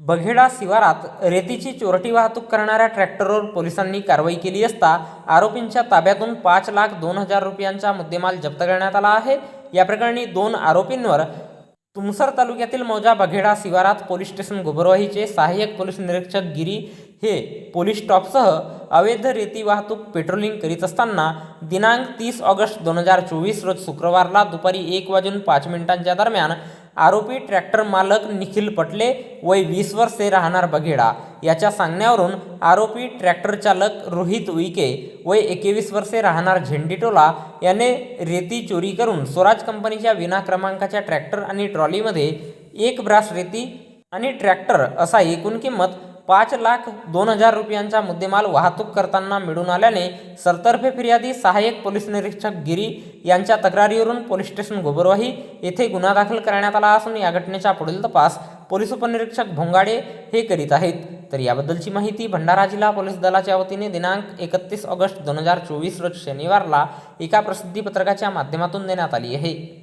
बघेडा शिवारात रेतीची चोरटी वाहतूक करणाऱ्या ट्रॅक्टरवर पोलिसांनी कारवाई केली असता आरोपींच्या ताब्यातून पाच लाख दोन हजार रुपयांचा मुद्देमाल जप्त करण्यात आला आहे. या प्रकरणी दोन आरोपींवर तुमसर तालुक्यातील मौजा बघेडा शिवारात पोलीस स्टेशन गोबरवाहीचे सहाय्यक पोलीस निरीक्षक गिरी हे पोलीस स्टॉपसह अवैध रेती वाहतूक पेट्रोलिंग करीत असताना दिनांक तीस ऑगस्ट दोन हजार चोवीस रोज शुक्रवारला दुपारी एक वाजून पाच मिनिटांच्या दरम्यान आरोपी ट्रॅक्टर मालक निखिल पटले वय वीस वर्षे राहणार बघेडा. याच्या सांगण्यावरून आरोपी ट्रॅक्टर चालक रोहित उईके वय एकवीस वर्षे राहणार झेंडीटोला याने रेती चोरी करून स्वराज कंपनीच्या विना क्रमांकाच्या ट्रॅक्टर आणि ट्रॉलीमध्ये एक ब्रास रेती आणि ट्रॅक्टर असा एकूण किंमत पाच लाख दोन हजार रुपयांचा मुद्देमाल वाहतूक करताना मिळून आल्याने सरतर्फे फिर्यादी सहाय्यक पोलीस निरीक्षक गिरी यांच्या तक्रारीवरून पोलीस स्टेशन गोबरवाही येथे गुन्हा दाखल करण्यात आला असून या घटनेचा पुढील तपास पोलीस उपनिरीक्षक भोंगाडे हे करीत आहेत. तर याबद्दलची माहिती भंडारा जिल्हा पोलीस दलाच्या वतीने दिनांक एकतीस ऑगस्ट दोन हजार चोवीस रोज शनिवारला एका प्रसिद्धीपत्रकाच्या माध्यमातून देण्यात आली आहे.